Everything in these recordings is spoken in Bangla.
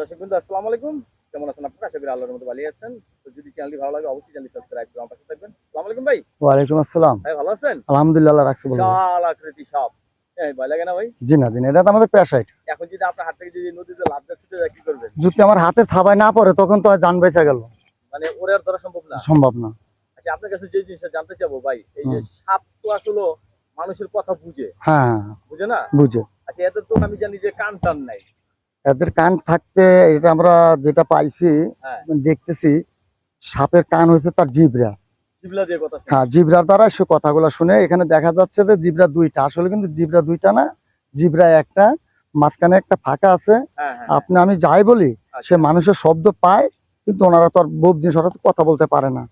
দর্শক বন্ধু আসসালামু আলাইকুম। কেমন আছেন আপনারা? আশা করি আল্লাহর মতো ভালো আছেন। তো যদি চ্যানেলটি ভালো লাগে অবশ্যই চ্যানেলটি সাবস্ক্রাইব করে আমার পাশে থাকবেন। আসসালামু আলাইকুম ভাই। ওয়ালাইকুম আসসালাম। ভাই ভালো আছেন? আলহামদুলিল্লাহ রাখছি বিশাল আকৃতি ভয় লাগে না ভাই? জি না জি না, এটা তো আমাদের পেশা এটা এখন যদি আপনার হাত থেকে যদি নদীতে লাভ দিয়ে ছুটে যায় কি করবেন? যদি আমার হাতে থাবায় না পড়ে তখন তো আর জান বেঁচে গেল। মানে ওরে আর ধরা সম্ভব না? সম্ভব না। আচ্ছা আপনার কাছে যে জিনিসটা জানতে চাবো ভাই এই যে সাপ তো আসলে মানুষের কথা বুঝে। হ্যাঁ হ্যাঁ, হ্যাঁ, বুঝে না? বুঝে। আচ্ছা এদের তো আমি জানি যে কান টান নাই। এদের কান থাকতে এটা আমরা যেটা পাইছি হ্যাঁ। দেখতেছি সাপের কান হয়েছে তার জিবরা। হ্যাঁ জিবরার দ্বারা সে কথাগুলো শুনে এখানে দেখা যাচ্ছে যে জিবরা দুইটা। আসলে কিন্তু জিবরা দুইটা না জিবরা একটা মাঝখানে একটা ফাঁকা আছে। হ্যাঁ হ্যাঁ আপনি আমি যাই বলি সে আচ্ছা। মানুষের শব্দ পায় কিন্তু ওনারা তো আর বুব জিনিস ওরা তো কথা বলতে পারে না।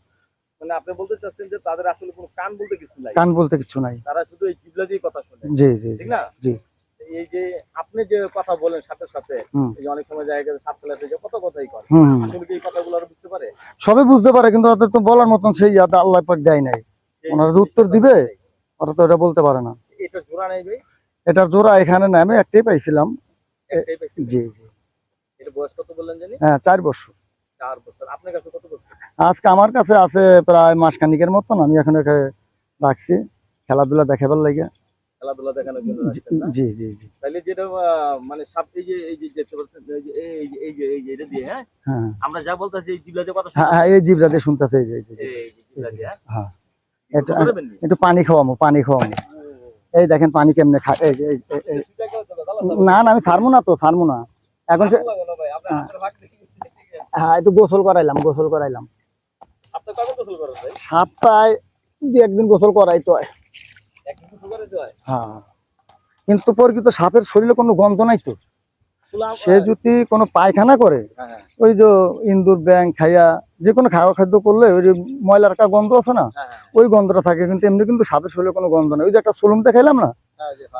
মানে আপনি বলতে চাচ্ছেন যে তাদের আসলে কোনো কান বলতে কিছু নাই? কান বলতে কিছু নাই। তারা শুধু এই জিবলা দিয়ে কথা শুনে। জি জি ঠিক জি না? জি। এই যে আপনি যে কথা বলেন সাথে সাথে এই অনেক সময় জায়গায় সাপ খেলাতে যে কত কথাই করে। আসলে কি এই কথাগুলো আর বুঝতে পারে? সবে বুঝতে পারে কিন্তু ওদের তো বলার মতন সেই ইয়াদ আল্লাহ পাক দেয় নাই। ওনারা যে উত্তর দিবে? ওরা তো এটা বলতে পারে না। এটা জোড়া নাই ভাই? এটার জোড়া এখানে না আমি একটাই পাইছিলাম। জি জি। এটা বয়স কত বললেন জানি? হ্যাঁ চার বছর। চার বছর। আপনার কাছে কত বছর? আজকে আমার কাছে আছে প্রায় মাসখানিকের মতন আমি এখন এখানে রাখছি খেলাধুলা দেখাবার লাগে। খেলাধুলা দেখানোর জন্য জি জি জি তাহলে যেটা মানে সাপ এই যে এই যে এই যে এই যে এই যে এটা দিয়ে হ্যাঁ? হ্যাঁ আমরা যা বলতেছি এই কথা হ্যাঁ হ্যাঁ এই শুনতেছে এই যে হ্যাঁ? হ্যাঁ। এটা- পানি খাওয়ামো পানি খাওয়ামো এই দেখেন পানি কেমনে খায় এই দাও। না না আমি ছাড়বো না তো ছাড়বো না। এখন সে। হ্যাঁ। একটু গোসল করাইলাম গোসল করাইলাম? সপ্তাহে দু একদিন গোসল করাই তো হয়? কিন্তু প্রকৃত সাপের শরীরে কোনো গন্ধ নাই তো। সে যদি কোনো পায়খানা করে হ্যাঁ, ওই যে ইন্দুর ব্যাং খাইয়া যে কোনো খাওয়া খাদ্য করলে ওই যে ময়লার একটা গন্ধ আছে না হ্যাঁ, হ্যাঁ, ওই গন্ধটা থাকে। কিন্তু এমনি কিন্তু সাপের শরীরে কোনো গন্ধ নেই। ওই যে একটা সুলুমটা খাইলাম না।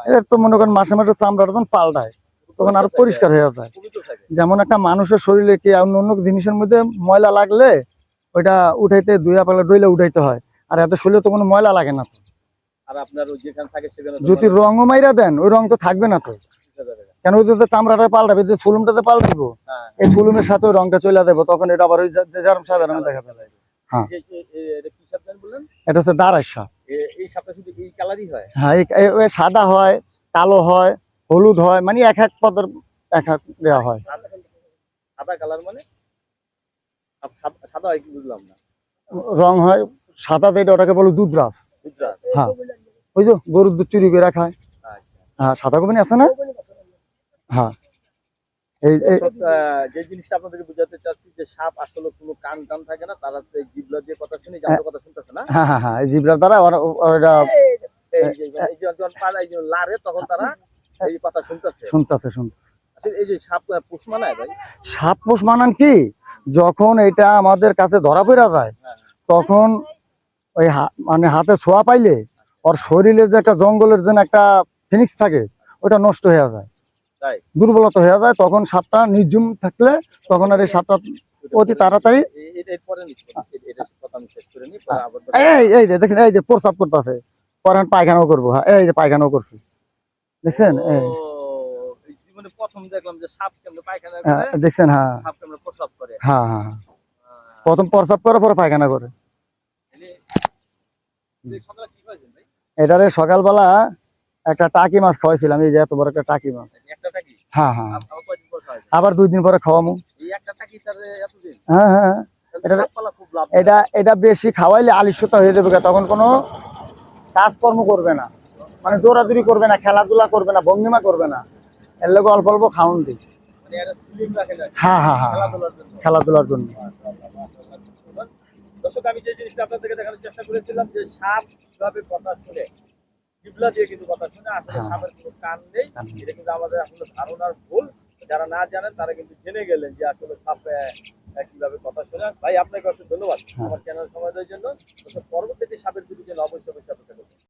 এটা তো মনে করেন মাসে মাসে চামড়াটা যখন পাল্টায় তখন আরও পরিষ্কার হয়ে যায়। যেমন একটা মানুষের শরীরে কি অন্য অন্য জিনিসের মধ্যে ময়লা লাগলে ওইটা উঠাইতে দুইয়া পালা ডইলে উঠাইতে হয়। আর এত শরীরে তো কোনো ময়লা লাগে না। আর আপনার ওই যেখানে থাকে সেখানে যদি রঙও মাইরা দেন ওই রং তো থাকবে না তো। কেন ওই তো চামড়াটা পাল্টাবে যদি ফুলুমটাতে পাল্টাইবো হ্যাঁ, এই ফুলুমের সাথে ওই রংটা চলে যাব তখন এটা আবার ওই যে- যে যারম দেখা যাবে। হ্যাঁ। যে- যে- এ- এটা কি সাপ জানি বললেন? এটা হচ্ছে দাঁড়ায় সাপ। এই সাপটা শুধু এই কালারই হয়? হ্যাঁ সাদা হয় কালো হয় হলুদ হয় মানে এক এক পদের এক এক দেওয়া হয়। সাদা কালার মানে? সাদা- সাদা হয় কি বুঝলাম না। রং হয় সাদা যেটা ওটাকে বলে দুধরাস হ্যাঁ। ওই যে গরুর দুধ চুরি করে খায়। আচ্ছা। হ্যাঁ সাদা কবিনি আছে না? হ্যাঁ। এই যে জিনিসটা আপনাদেরকে বুঝাতে চাচ্ছি যে সাপ আসলে কোনো কান টান থাকে না তারা জিবলা দিয়ে কথা শুনে যে কথা শুনতেছে না? হ্যাঁ হ্যাঁ হ্যাঁ এই দ্বারা ওরা- ওরা এই যে যখন পালা লারে তখন তারা এই কথা শুনতেছে। শুনতেছে শুনতেছে। আসলে এই যে সাপ পোষ সাপ পোষ মানান কি? যখন এটা আমাদের কাছে ধরা পড়া যায় হ্যাঁ। তখন ওই হা- মানে হাতে ছোঁয়া পাইলে ওর শরীরে যে একটা জঙ্গলের জন্য একটা ফিনিক্স থাকে ওটা নষ্ট হয়ে যায়। দুর্বলতা হয়ে যায় তখন সাপটা নির্জুম থাকলে তখন আর এই সাপটা অতি তাড়াতাড়ি আবার এই এই যে দেখেন এই যে প্রস্রাব করতেছে। পরে পায়খানাও করব হ্যাঁ এই যে পায়খানাও করছি। দেখছেন? এই ও, এই। জীবনে প্রথম দেখলাম যে সাপ কেমনে পায়খানা হ্যাঁ, দেখছেন? হ্যাঁ। হ্যাঁ হ্যাঁ হ্যাঁ। প্রথম প্রস্রাব করে পরে পায়খানা করে। এটারে সকালবেলা একটা টাকি মাছ খাওয়াইছিলাম এই যে এত বড় একটা টাকি মাছ। হ্যাঁ হ্যাঁ। আবার দুই দিন পরে খাওয়ামু। হ্যাঁ হ্যাঁ হ্যাঁ। এটা- এটা বেশি খাওয়াইলে আলিস্যতা হয়ে যাবে তখন কোনো কাজকর্ম করবে না। মানে দৌড়াদৌড়ি করবে না খেলাধুলা করবে না ভঙ্গিমা করবে না। এর লোক অল্প অল্প খাওয়ান দিই। মানে হ্যাঁ হ্যাঁ হ্যাঁ হ্যাঁ। খেলাধুলার জন্য। খেলাধুলার জন্য। দর্শক আমি যে জিনিসটা আপনাদেরকে দেখানোর চেষ্টা করেছিলাম যে সাপ কীভাবে কথা শুনে জিবলা দিয়ে কিন্তু কথা শুনে আসলে হ্যাঁ। সাপের কোনো কান নেই। এটা কিন্তু আমাদের আসলে ধারণার ভুল। যারা না জানেন তারা কিন্তু জেনে গেলেন যে আসলে সাপ কীভাবে কথা শোনা। ভাই আপনাকে অসংখ্য ধন্যবাদ হ্যাঁ। আমার চ্যানেল সময় দেওয়ার জন্য। পরবর্তীতে সাপের জন্য অবশ্যই অবশ্যই